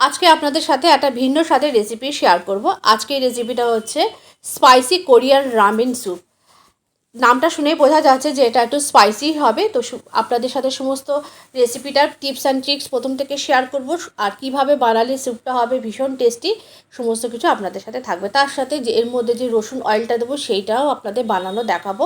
আজকে আপনাদের সাথে একটা ভিন্ন স্বাদের রেসিপি শেয়ার করব। আজকে এই রেসিপিটা হচ্ছে স্পাইসি কোরিয়ান রামেন স্যুপ নামটা শুনেই বোঝা যাচ্ছে যে এটা একটু স্পাইসি হবে। তো আপনাদের সাথে সমস্ত রেসিপিটার টিপস অ্যান্ড ট্রিক্স প্রথম থেকে শেয়ার করব। আর কীভাবে বানালে স্যুপটা হবে ভীষণ টেস্টি সমস্ত কিছু আপনাদের সাথে থাকবে। তার সাথে যে এর মধ্যে যে রসুন অয়েলটা দেবো, সেইটাও আপনাদের বানানো দেখাবো।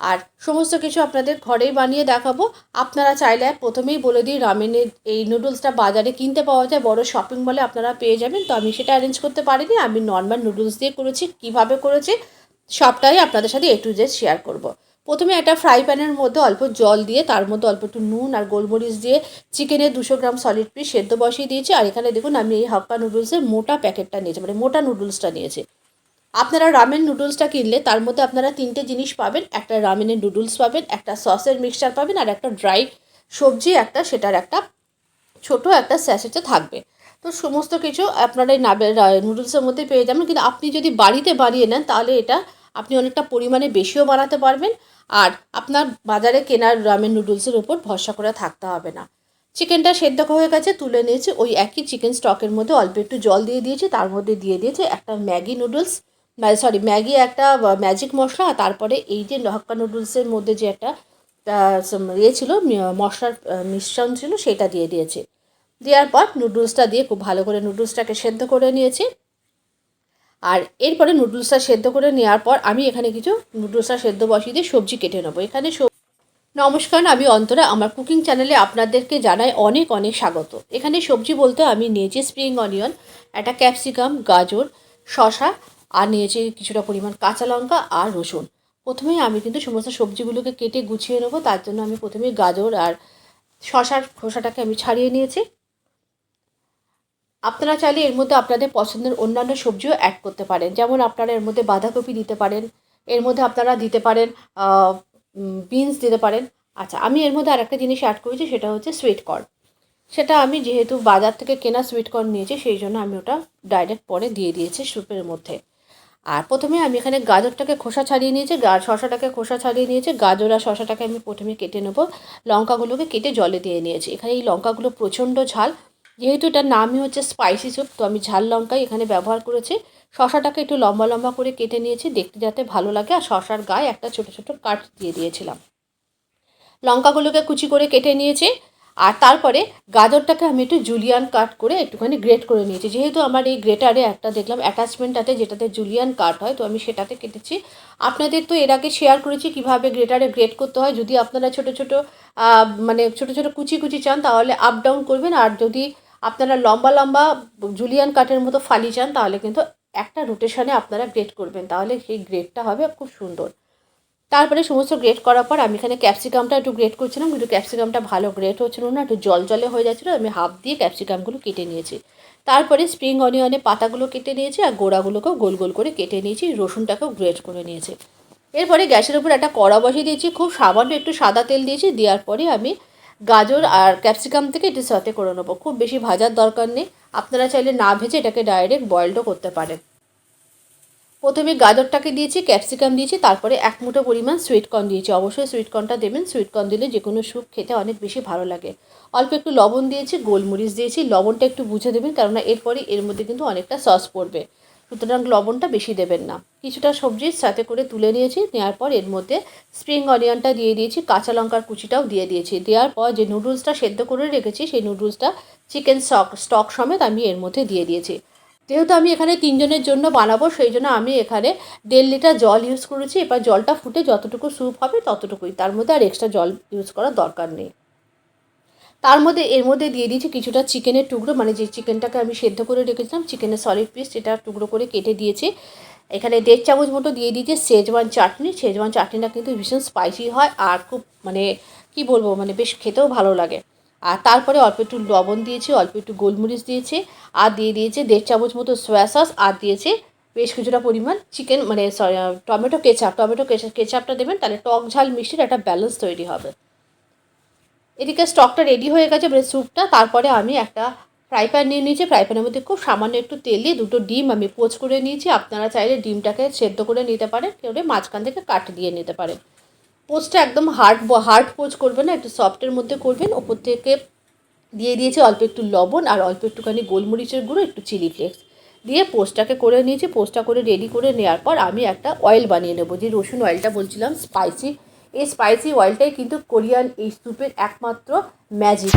আর সমস্ত কিছু আপনাদের ঘরেই বানিয়ে দেখাবো। আপনারা চাইলে প্রথমেই বলে দিই, রামেনের এই নুডলসটা বাজারে কিনতে পাওয়া যায়, বড় শপিং মলে আপনারা পেয়ে যাবেন। তো আমি সেটা অ্যারেঞ্জ করতে পারিনি, আমি নর্মাল নুডলস দিয়ে করেছি, কীভাবে করেছি সবটাই আপনাদের সাথে এ টু জেড শেয়ার করব। প্রথমে একটা ফ্রাই প্যানের মধ্যে অল্প জল দিয়ে, তার মধ্যে অল্প একটু নুন আর গোলমরিচ দিয়ে চিকেনের দুশো গ্রাম সলিড পিস সেদ্ধ বসিয়ে দিয়েছি। আর এখানে দেখুন, আমি এই হাক্কা নুডলসের মোটা প্যাকেটটা নিয়েছি মানে মোটা নুডলসটা নিয়েছি। আপনারা রামেন নুডলসটা কিনলে তার মধ্যে আপনারা তিনটে জিনিস পাবেন। একটা রামেনের নুডলস পাবেন, একটা সসের মিক্সচার পাবেন আর একটা ড্রাই সবজি একটা, সেটার একটা ছোট একটা স্যাশেটে থাকবে। তো সমস্ত কিছু আপনারা এই নাবে নুডলসের মধ্যে পেয়ে যাবেন। কিন্তু আপনি যদি বাড়িতে বানিয়ে নেন, তাহলে এটা আপনি অনেকটা পরিমাণে বেশিও বানাতে পারবেন আর আপনার বাজারে কেনার রামেন নুডলসের উপর ভরসা করে থাকতে হবে না। চিকেনটা সেদ্ধ হয়ে গেছে, তুলে নিয়েছি। ওই একই চিকেন স্টকের মধ্যে অল্প একটু জল দিয়ে দিয়েছি। তার মধ্যে দিয়ে দিয়েছে একটা ম্যাগি নুডলস সরি ম্যাগি একটা ম্যাজিক মশলা, তারপরে এই যে হাক্কা নুডলসের মধ্যে যে একটা ইয়ে ছিল মশলার মিশ্রণ ছিল, সেটা দিয়ে দিয়েছি। দেওয়ার পর নুডলসটা দিয়ে খুব ভালো করে নুডলসটাকে সেদ্ধ করে নিয়েছি। আর এরপরে নুডলসটা সেদ্ধ করে নেওয়ার পর আমি এখানে কিছু নুডলসটা সেদ্ধ বসিয়ে দিয়ে সবজি কেটে নেব। এখানে নমস্কার, আমি অন্তরা, আমার কুকিং চ্যানেলে আপনাদেরকে জানাই অনেক অনেক স্বাগত। এখানে সবজি বলতে আমি নিয়েছি স্প্রিং অনিয়ন একটা ক্যাপসিকাম গাজর, শসা আর নিয়েছি কিছুটা পরিমাণ কাঁচা লঙ্কা আর রসুন। প্রথমেই আমি কিন্তু সমস্ত সবজিগুলোকে কেটে গুছিয়ে নেব, তার জন্য আমি প্রথমেই গাজর আর শশার খোসাটাকে আমি ছাড়িয়ে নিয়েছি। আপনারা চাইলে এর মধ্যে আপনাদের পছন্দের অন্যান্য সবজিও অ্যাড করতে পারেন। যেমন আপনারা এর মধ্যে বাঁধাকপি দিতে পারেন, এর মধ্যে আপনারা দিতে পারেন বিনস দিতে পারেন। আচ্ছা আমি এর মধ্যে আরেকটা জিনিস অ্যাড করেছি, সেটা হচ্ছে সুইট কর্ন সেটা আমি যেহেতু বাজার থেকে কেনা সুইট কর্ন নিয়েছি, সেই জন্য আমি ওটা ডাইরেক্ট পরে দিয়ে দিয়েছি স্যুপের মধ্যে। আর প্রথমে আমি এখানে গাজরটাকে খোসা ছাড়িয়ে নিয়েছি, গা শশাটাকে খোসা ছাড়িয়ে নিয়েছি, গাজর আর শশাটাকে আমি প্রথমে কেটে নেব। লঙ্কাগুলোকে কেটে জলে দিয়ে নিয়েছি। এখানে এই লঙ্কাগুলো প্রচণ্ড ঝাল, যেহেতু এটার নামই হচ্ছে স্পাইসি স্যুপ তো আমি ঝাল লঙ্কাই এখানে ব্যবহার করেছি। শশাটাকে একটু লম্বা লম্বা করে কেটে নিয়েছি, দেখতে যাতে ভালো লাগে। আর শশার গায়ে একটা ছোটো ছোটো কাট দিয়ে দিয়েছিলাম। লঙ্কাগুলোকে কুচি করে কেটে নিয়েছি। আর তারপরে গাজরটাকে আমি একটু জুলিয়ান কাট করে একটুখানি গ্রেট করে নিয়েছি। যেহেতু আমার এই গ্রেটারে একটা দেখলাম অ্যাটাচমেন্ট আছে যেটাতে জুলিয়ান কাট হয়, তো আমি সেটাতে কেটেছি। আপনাদের তো এর আগে শেয়ার করেছি কীভাবে গ্রেটারে গ্রেট করতে হয়। যদি আপনারা ছোট ছোট মানে ছোট ছোট কুচি কুচি চান, তাহলে আপ ডাউন করবেন। আর যদি আপনারা লম্বা লম্বা জুলিয়ান কাটের মতো ফালি চান, তাহলে কিন্তু একটা রোটেশনে আপনারা গ্রেট করবেন। তাহলে সেই গ্রেটটা হবে খুব সুন্দর। তারপরে সমস্ত গ্রেট করার পর আমি এখানে ক্যাপসিকামটা একটু গ্রেট করছিলাম, কিন্তু ক্যাপসিকামটা ভালো গ্রেট হচ্ছিল না, একটু জল জলে হয়ে যাচ্ছিল, আমি হাফ দিয়ে ক্যাপসিকামগুলো কেটে নিয়েছি। তারপরে স্প্রিং অনিয়নে পাতাগুলো কেটে নিয়েছি আর গোড়াগুলোকেও গোল গোল করে কেটে নিয়েছি, রসুনটাকেও গ্রেট করে নিয়েছি। এরপরে গ্যাসের উপর একটা কড়া বসিয়ে দিয়েছি, খুব সামান্য একটু সাদা তেল দিয়েছি, দেওয়ার পরে আমি গাজর আর ক্যাপসিকাম থেকে এটি সাথে করে নেব। খুব বেশি ভাজার দরকার নেই, আপনারা চাইলে না ভেজে এটাকে ডাইরেক্ট বয়েলডও করতে পারেন। প্রথমে গাজরটাকে দিয়েছি, ক্যাপসিকাম দিয়েছি, তারপরে এক মুঠো পরিমাণ সুইট কর্ন দিয়েছি। অবশ্যই সুইটকর্নটা দেবেন, সুইটকর্ন দিলে যে কোনো স্যুপ খেতে অনেক বেশি ভালো লাগে। অল্প একটু লবণ দিয়েছি, গোলমরিচ দিয়েছি, লবণটা একটু বুঝে দেবেন, কেননা এরপরে এর মধ্যে কিন্তু অনেকটা সস পড়বে। সুতরাং লবণটা বেশি দেবেন না। কিছুটা সবজির সাথে করে তুলে নিয়েছি নেওয়ার পর এর মধ্যে স্প্রিং অনিয়নটা দিয়ে দিয়েছি, কাঁচা লঙ্কার কুচিটাও দিয়ে দিয়েছি। দেওয়ার পর যে নুডলসটা সেদ্ধ করে রেখেছি, সেই নুডলসটা চিকেন স্টক স্টক সমেত আমি এর মধ্যে দিয়ে দিয়েছি। যেহেতু আমি এখানে তিনজনের জন্য বানাবো, সেই জন্য আমি এখানে দেড় লিটার জল ইউজ করেছি। এবার জলটা ফুটে যতটুকু স্যুপ হবে ততটুকুই। তার মধ্যে আর এক্সট্রা জল ইউজ করার দরকার নেই। তার মধ্যে, এর মধ্যে দিয়ে দিয়েছি কিছুটা চিকেনের টুকরো। মানে যে চিকেনটাকে আমি সেদ্ধ করে রেখেছিলাম, চিকেনের সলিড পিস সেটা টুকরো করে কেটে দিয়েছি। এখানে দেড় চামচ মতো দিয়ে দিয়েছি শেজওয়ান চাটনি শেজওয়ান চাটনিটা কিন্তু ভীষণ স্পাইসি হয় আর খুব মানে কি বলব মানে বেশ খেতেও ভালো লাগে। আর তারপরে অল্প একটু লবণ দিয়েছি, অল্প একটু গোলমরিচ দিয়েছি, আর দিয়ে দিয়েছি দেড় চামচ মতো সয়া সস আর দিয়েছি বেশ কিছুটা পরিমাণ চিকেন মানে sorry tomato ketchup tomato ketchup কেচাপটা দেবেন, তাহলে টক ঝাল মিষ্টির একটা ব্যালেন্স তৈরি হবে। এদিকে স্টকটা রেডি হয়ে গেছে মানে স্যুপটা তারপরে আমি একটা ফ্রাই প্যান নিয়ে নিয়েছি। ফ্রাই প্যানের মধ্যে খুব সামান্য একটু তেল দিয়ে দুটো ডিম আমি পোচ করে নিয়েছি। আপনারা চাইলে ডিমটাকে সেদ্ধ করে নিতে পারেন, কেউ মাঝখান থেকে কাট দিয়ে নিতে পারেন। পোচটা একদম হার্ড হার্ড পোজ করবেন না, একটু সফটের মধ্যে করবেন। ওপর থেকে দিয়ে দিয়েছি অল্প একটু লবণ আর অল্প একটুখানি গোলমরিচের গুঁড়ো, একটু চিলি ফ্লেক্স দিয়ে পোস্টটাকে করে নিয়েছি। পোস্টটা করে রেডি করে নেওয়ার পর আমি একটা অয়েল বানিয়ে নেব। যে রসুন অয়েলটা বলছিলাম স্পাইসি এই স্পাইসি অয়েলটাই কিন্তু কোরিয়ান এই স্যুপের একমাত্র ম্যাজিক